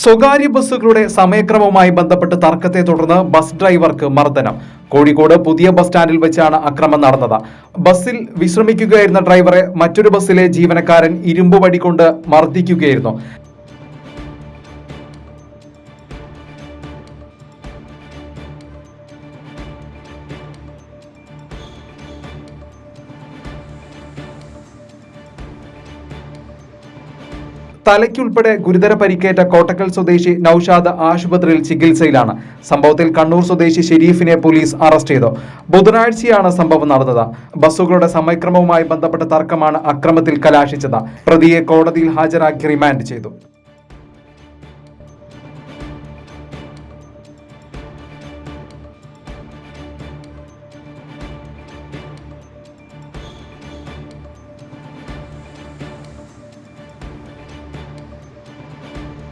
സ്വകാര്യ ബസ്സുകളുടെ സമയക്രമവുമായി ബന്ധപ്പെട്ട് തർക്കത്തെ തുടർന്ന് ബസ് ഡ്രൈവർക്ക് മർദ്ദനം. കോഴിക്കോട് പുതിയ ബസ് സ്റ്റാൻഡിൽ വെച്ചാണ് അക്രമം നടന്നത്. ബസ്സിൽ വിശ്രമിക്കുകയായിരുന്ന ഡ്രൈവറെ മറ്റൊരു ബസ്സിലെ ജീവനക്കാരൻ ഇരുമ്പ് വടി കൊണ്ട് മർദ്ദിക്കുകയായിരുന്നു. തലയ്ക്കുൾപ്പെടെ ഗുരുതര പരിക്കേറ്റ കോട്ടക്കൽ സ്വദേശി നൌഷാദ് ആശുപത്രിയിൽ ചികിത്സയിലാണ്. സംഭവത്തിൽ കണ്ണൂർ സ്വദേശി ഷെരീഫിനെ പോലീസ് അറസ്റ്റ് ചെയ്തു. ബുധനാഴ്ചയാണ് സംഭവം നടന്നത്. ബസ്സുകളുടെ സമയക്രമവുമായി ബന്ധപ്പെട്ട തർക്കമാണ് അക്രമത്തിൽ കലാശിച്ചത്. പ്രതിയെ കോടതിയിൽ ഹാജരാക്കി റിമാൻഡ് ചെയ്തു.